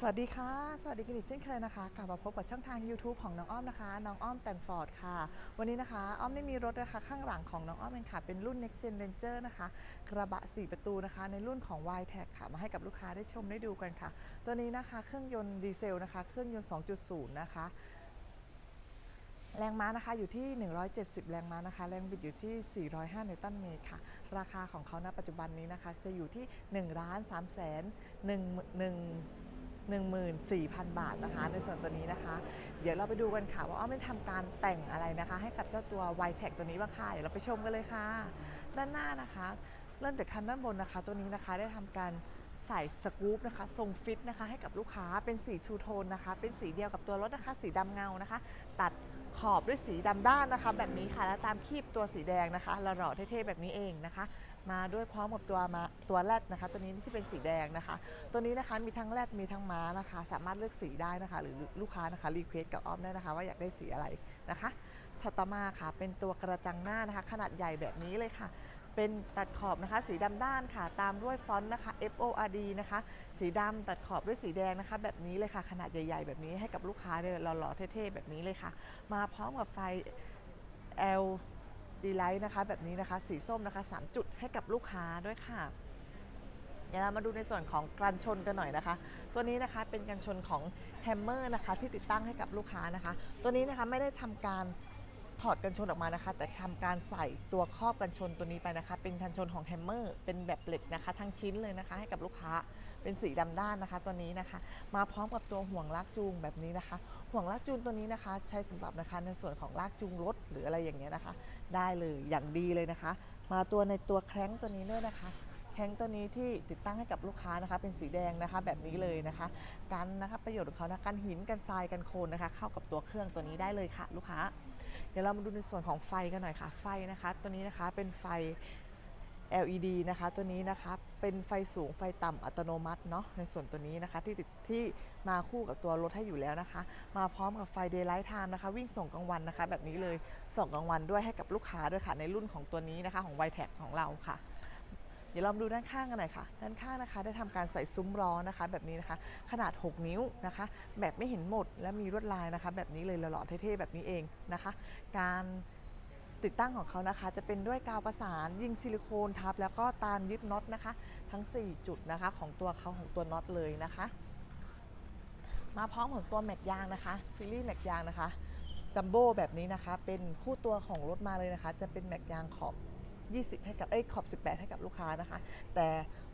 สวัสดีค่ะ สวัสดีกันอีกเช่นเคยนะคะ กลับมาพบกับช่องทาง YouTube ของน้องอ้อมนะคะ น้องอ้อมแต่งฟอร์ดค่ะ วันนี้นะคะ อ้อมได้มีรถนะคะข้างหลังของน้องอ้อมเองค่ะ เป็นรุ่น Next Gen Ranger นะคะ กระบะ 4 ประตูนะคะ ในรุ่นของ y t e c ค่ะ มาให้กับลูกค้าได้ชมได้ดูกันค่ะ ตัวนี้นะคะเครื่องยนต์ดีเซลนะคะ เครื่องยนต์ 2.0 นะคะ แรงม้านะคะอยู่ที่ 170 แรงม้านะคะ แรงบิดอยู่ที่ 405 นิวตันเมตรค่ะ ราคาของเขาณปัจจุบันนี้นะคะ จะอยู่ที่1ล้าน3แสน1 14,000 บาทนะคะ ในส่วนตัวนี้นะคะ เดี๋ยวเราไปดูกันค่ะ ว่าอ้อมได้ทำการแต่งอะไรนะคะ ให้กับเจ้าตัว y t e c ตัวนี้บ้างค่ะ เดี๋ยวเราไปชมกันเลยค่ะ ด้านหน้านะคะ เริ่มจากคันด้านบนนะคะ ตัวนี้นะคะได้ทำการใส่สกู๊ปนะคะทรงฟิตนะคะให้กับลูกค้าเป็นสีทูโทนนะคะ เป็นสีเดียวกับตัวรถนะคะ สีดำเงานะคะ ตัดขอบด้วยสีดำด้านนะคะ แบบนี้ค่ะ แล้วตามคีบตัวสีแดงนะคะหล่อๆเท่ๆแบบนี้เองนะคะ มาด้วยพร้อมกับตัวมาตัวแรดนะคะ ตัวนี้ที่เป็นสีแดงนะคะ ตัวนี้นะคะมีทั้งแรดมีทั้งม้านะคะ สามารถเลือกสีได้นะคะ หรือลูกค้านะคะรีเควสกับอ้อมได้นะคะ ว่าอยากได้สีอะไรนะคะถัดต่อมาค่ะ เป็นตัวกระจังหน้านะคะ ขนาดใหญ่แบบนี้เลยค่ะ เป็นตัดขอบนะคะ สีดำด้านค่ะ ตามด้วยฟอนต์นะคะ F O R D นะคะ สีดำตัดขอบด้วยสีแดงนะคะ แบบนี้เลยค่ะ ขนาดใหญ่ ๆ แบบนี้ให้กับลูกค้าเนี่ยหล่อๆเท่ๆแบบนี้เลยค่ะ มาพร้อมกับไฟ L ดีไลท์นะคะ แบบนี้นะคะสีส้มนะคะ 3 จุดให้กับลูกค้าด้วยค่ะ เดี๋ยวเรามาดูในส่วนของกันชนกันหน่อยนะคะ ตัวนี้นะคะเป็นกันชนของแฮมเมอร์นะคะ ที่ติดตั้งให้กับลูกค้านะคะ ตัวนี้นะคะไม่ได้ทำการถอดกันชนออกมานะคะ แต่ทำการใส่ตัวครอบกันชนตัวนี้ไปนะคะ เป็นกันชนของแฮมเมอร์เป็นแบบเหล็กนะคะ ทั้งชิ้นเลยนะคะ ให้กับลูกค้าเป็นสีดำด้านนะคะตัวนี้นะคะ มาพร้อมกับตัวห่วงลากจูงแบบนี้นะคะ ห่วงลากจูงตัวนี้นะคะ ใช้สำหรับนะคะในส่วนของลากจูงรถหรืออะไรอย่างเงี้ยนะคะ ได้เลยอย่างดีเลยนะคะ มาตัวในตัวแคร้งตัวนี้ด้วยนะคะแข้งตัวนี้ที่ติดตั้งให้กับลูกค้านะคะ เป็นสีแดงนะคะ แบบนี้เลยนะคะ กันนะคะประโยชน์ของเขานะกันหินกันทรายกันโคลนนะคะ เข้ากับตัวเครื่องตัวนี้ได้เลยค่ะ ลูกค้า เดี๋ยวเรามาดูในส่วนของไฟกันหน่อยค่ะ ไฟนะคะ ตัวนี้นะคะเป็นไฟ LED นะคะตัวนี้นะคะเป็นไฟสูงไฟต่ำอัตโนมัติเนาะในส่วนตัวนี้นะคะที่ติดที่มาคู่กับตัวรถให้อยู่แล้วนะคะ มาพร้อมกับไฟ Daylight Time นะคะ วิ่งส่งกลางวันนะคะ แบบนี้เลยส่งกลางวันด้วยให้กับลูกค้าด้วยค่ะในรุ่นของตัวนี้นะคะของ y t e c ของเราค่ะ เดี๋ยวเราดูด้านข้างกันหน่อยค่ะ ด้านข้างนะคะได้ทำการใส่ซุ้มล้อนะคะ แบบนี้นะคะ ขนาด 6 นิ้วนะคะ แบบไม่เห็นหมดและมีลวดลายนะคะ แบบนี้เลยหล่อๆเท่ๆแบบนี้เองนะคะ การ ติดตั้งของเขานะคะ จะเป็นด้วยกาวประสานยิงซิลิโคนทับ แล้วก็ตามยึดน็อตนะคะ ทั้ง 4 จุดนะคะ ของตัวเขาของตัวน็อตเลยนะคะ มาพร้อมของตัวแม็กยางนะคะซีรีส์แม็กยางนะคะจัมโบ้แบบนี้นะคะ เป็นคู่ตัวของรถมาเลยนะคะ จะเป็นแม็กยางขอบ 20 ให้กับเอ้ยขอบ 18 ให้กับลูกค้านะคะ แต่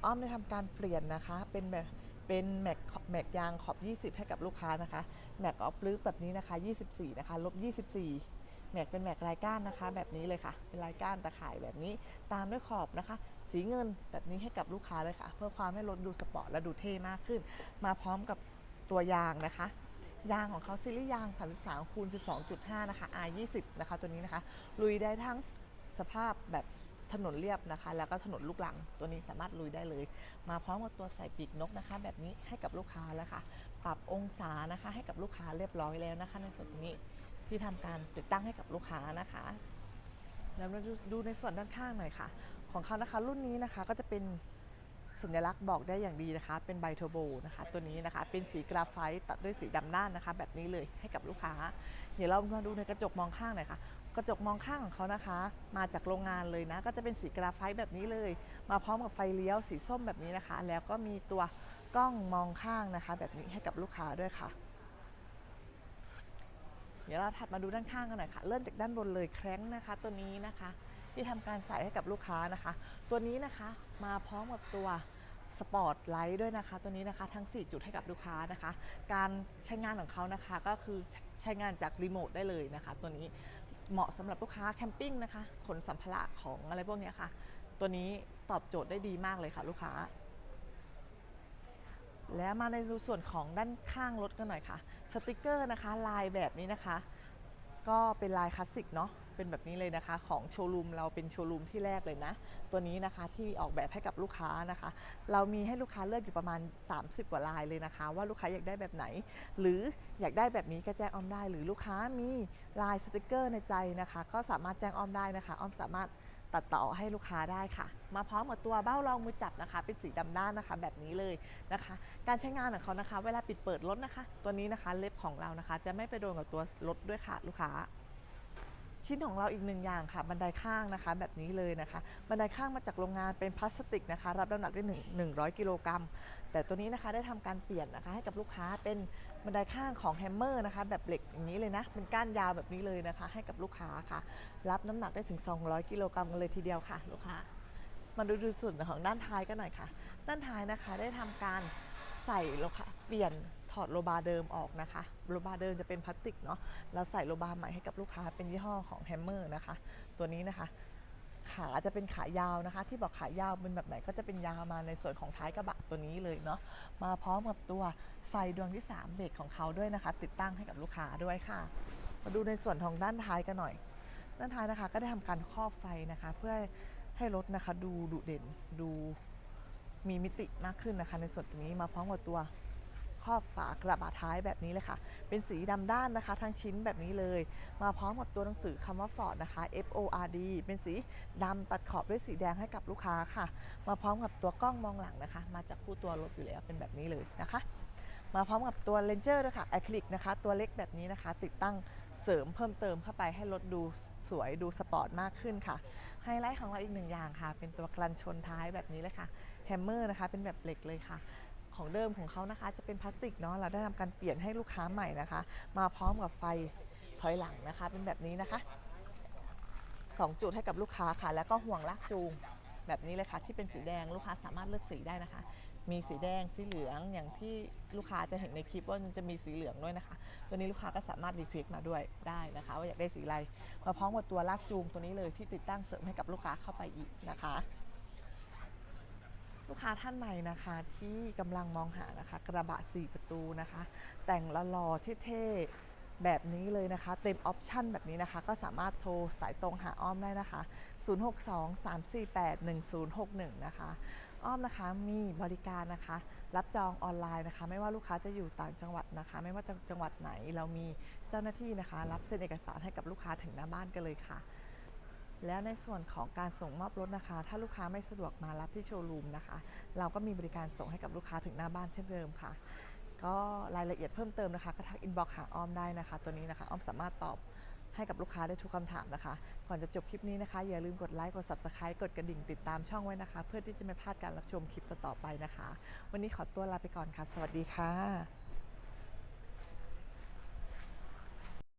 อ้อมได้ทำการเปลี่ยนนะคะ เป็นแบบเป็นแม็กแม็กยางขอบ 20 ให้กับลูกค้านะคะแม็กออฟลึกแบบนี้นะคะ 24 นะคะลบ 24 แม็กเป็นแม็กลายก้านนะคะ แบบนี้เลยค่ะ เป็นลายก้านตะข่ายแบบนี้ตามด้วยขอบนะคะ สีเงินแบบนี้ให้กับลูกค้าเลยค่ะ เพื่อความให้รถดูสปอร์ตและดูเท่มากขึ้น มาพร้อมกับตัวยางนะคะยางของเขาซีรีส์ยาง 33คูณ12.5 นะคะ R20 นะคะตัวนี้นะคะ ลุยได้ทั้งสภาพแบบถนนเรียบนะคะ แล้วก็ถนนลูกหลังตัวนี้สามารถลุยได้เลย มาพร้อมกับตัวใส่ปีกนกนะคะ แบบนี้ให้กับลูกค้าแล้วค่ะ ปรับองศานะคะ ให้กับลูกค้าเรียบร้อยแล้วนะคะ ในส่วนนี้ ที่ทำการติดตั้งให้กับลูกค้านะคะแล้วมาดูในส่วนด้านข้างหน่อยค่ะ ของเขานะคะรุ่นนี้นะคะก็จะเป็นสัญลักษณ์บอกได้อย่างดีนะคะ เป็นไบเทอร์โบนะคะ ตัวนี้นะคะเป็นสีกราไฟต์ตัดด้วยสีดำด้านนะคะ แบบนี้เลยให้กับลูกค้า เดี๋ยวเรามาดูในกระจกมองข้างหน่อยค่ะ กระจกมองข้างของเขานะคะ มาจากโรงงานเลยนะ ก็จะเป็นสีกราไฟต์แบบนี้เลย มาพร้อมกับไฟเลี้ยวสีส้มแบบนี้นะคะ แล้วก็มีตัวกล้องมองข้างนะคะ แบบนี้ให้กับลูกค้าด้วยค่ะ เดี๋ยวเราถัดมาดูด้านข้างกันหน่อยค่ะ เริ่มจากด้านบนเลยแคร้งนะคะ ตัวนี้นะคะ ที่ทำการใส่ให้กับลูกค้านะคะ ตัวนี้นะคะมาพร้อมกับตัวสปอร์ตไลท์ด้วยนะคะ ตัวนี้นะคะทั้ง 4 จุดให้กับลูกค้านะคะ การใช้งานของเขานะคะก็คือใช้งานจากรีโมทได้เลยนะคะ ตัวนี้เหมาะสำหรับลูกค้าแคมปิ้งนะคะ ขนสัมภาระของอะไรพวกนี้ค่ะ ตัวนี้ตอบโจทย์ได้ดีมากเลยค่ะลูกค้า แล้วมาในส่วนของด้านข้างรถกันหน่อยค่ะ สติกเกอร์นะคะ ลายแบบนี้นะคะ ก็เป็นลายคลาสสิกเนาะเป็นแบบนี้เลยนะคะของโชว์รูมเราเป็นโชว์รูมที่แรกเลยนะ ตัวนี้นะคะที่ออกแบบให้กับลูกค้านะคะ เรามีให้ลูกค้าเลือกอยู่ประมาณ 30 กว่าลายเลยนะคะ ว่าลูกค้าอยากได้แบบไหน หรืออยากได้แบบนี้ก็แจ้งอ้อมได้ หรือลูกค้ามีลายสติกเกอร์ในใจนะคะ ก็สามารถแจ้งอ้อมได้นะคะอ้อมสามารถ ตัดต่อให้ลูกค้าได้ค่ะ มาพร้อมกับตัวเบ้ารองมือจับนะคะ เป็นสีดำด้านนะคะ แบบนี้เลยนะคะ การใช้งานของเขานะคะ เวลาปิดเปิดรถนะคะ ตัวนี้นะคะเล็บของเรานะคะ จะไม่ไปโดนกับตัวรถด้วยค่ะลูกค้าชิ้นของเราอีกหนึ่งอย่างค่ะ บันไดข้างนะคะ แบบนี้เลยนะคะ บันไดข้างมาจากโรงงานเป็นพลาสติกนะคะ รับน้ำหนักได้1 100 กิโลกรัมแต่ตัวนี้นะคะได้ทำการเปลี่ยนนะคะ ให้กับลูกค้าเป็น บันไดข้างของแฮมเมอร์นะคะแบบเหล็กอย่างนี้เลยนะ เป็นก้านยาวแบบนี้เลยนะคะ ให้กับลูกค้าค่ะ รับน้ำหนักได้ถึง 200 กิโลกรัมกันเลยทีเดียวค่ะ ลูกค้า มาดูดูส่วนของด้านท้ายกันหน่อยค่ะ ด้านท้ายนะคะได้ทำการใส่โลค่ะเปลี่ยนถอดโลบาเดิมออกนะคะ โลบาเดิมจะเป็นพลาสติกเนาะเราใส่โลบาใหม่ให้กับลูกค้าเป็นยี่ห้อของแฮมเมอร์นะคะ ตัวนี้นะคะ ขาจะเป็นขายาวนะคะ ที่บอกขายาวเป็นแบบไหนก็จะเป็นยาวมาในส่วนของท้ายกระบะตัวนี้เลยเนาะมาพร้อมกับตัวไฟดวงที่ 3 เบรกของเขาด้วยนะคะ ติดตั้งให้กับลูกค้าด้วยค่ะ มาดูในส่วนของด้านท้ายกันหน่อย ด้านท้ายนะคะก็ได้ทำการครอบไฟนะคะ เพื่อให้รถนะคะดูดุเด่นดูมีมิติมากขึ้นนะคะ ในส่วนตรงนี้มาพร้อมกับตัว ครอบฝากระบะท้ายแบบนี้เลยค่ะ เป็นสีดำด้านนะคะ ทั้งชิ้นแบบนี้เลย มาพร้อมกับตัวหนังสือคำว่า Ford นะคะ F O R D เป็นสีดำตัดขอบด้วยสีแดงให้กับลูกค้าค่ะ มาพร้อมกับตัวกล้องมองหลังนะคะ มาจากคู่ตัวรถอยู่แล้วเป็นแบบนี้เลยนะคะ มาพร้อมกับตัวเลนเจอร์ด้วยค่ะอะคริลิกนะคะ ตัวเล็กแบบนี้นะคะ ติดตั้งเสริมเพิ่มเติมเข้าไปให้รถดูสวยดูสปอร์ตมากขึ้นค่ะ ไฮไลท์ของเราอีกหนึ่งอย่างค่ะ เป็นตัวกลันชนท้ายแบบนี้เลยค่ะแฮมเมอร์นะคะ เป็นแบบเหล็กเลยค่ะ ของเดิมของเขานะคะ จะเป็นพลาสติกเนาะเราได้ทำการเปลี่ยนให้ลูกค้าใหม่นะคะ มาพร้อมกับไฟถอยหลังนะคะ เป็นแบบนี้นะคะ 2 จุดให้กับลูกค้าค่ะ แล้วก็ห่วงลากจูงแบบนี้เลยค่ะที่เป็นสีแดงลูกค้าสามารถเลือกสีได้นะคะ มีสีแดงสีเหลืองอย่างที่ลูกค้าจะเห็นในคลิปว่ามันจะมีสีเหลืองด้วยนะคะ ตัวนี้ลูกค้าก็สามารถรีเควสมาด้วยได้นะคะ ว่าอยากได้สีอะไรมาพร้อมกับตัวลากจูงตัวนี้เลยที่ติดตั้งเสริมให้กับลูกค้าเข้าไปอีกนะคะ ลูกค้าท่านใหม่นะคะที่กำลังมองหานะคะ กระบะ 4 ประตูนะคะ แต่งละลอเท่ๆแบบนี้เลยนะคะ เต็มออปชั่นแบบนี้นะคะ ก็สามารถโทรสายตรงหาอ้อมได้นะคะ 062-348-1061 นะคะ อ้อมนะคะมีบริการนะคะ รับจองออนไลน์นะคะ ไม่ว่าลูกค้าจะอยู่ต่างจังหวัดนะคะ ไม่ว่าจะจังหวัดไหนเรามีเจ้าหน้าที่นะคะ รับเซ็นเอกสารให้กับลูกค้าถึงหน้าบ้านกันเลยค่ะ แล้วในส่วนของการส่งมอบรถนะคะ ถ้าลูกค้าไม่สะดวกมารับที่โชว์รูมนะคะ เราก็มีบริการส่งให้กับลูกค้าถึงหน้าบ้านเช่นเดิมค่ะ ก็รายละเอียดเพิ่มเติมนะคะก็ทักอินบ็อกหาอ้อมได้นะคะ ตัวนี้นะคะอ้อมสามารถตอบให้กับลูกค้าได้ทุกคำถามนะคะ ก่อนจะจบคลิปนี้นะคะ อย่าลืมกดไลค์ กด subscribe กดกระดิ่งติดตามช่องไว้นะคะ เพื่อที่จะไม่พลาดการรับชมคลิปต่อๆไปนะคะ วันนี้ขอตัวลาไปก่อนค่ะ สวัสดีค่ะ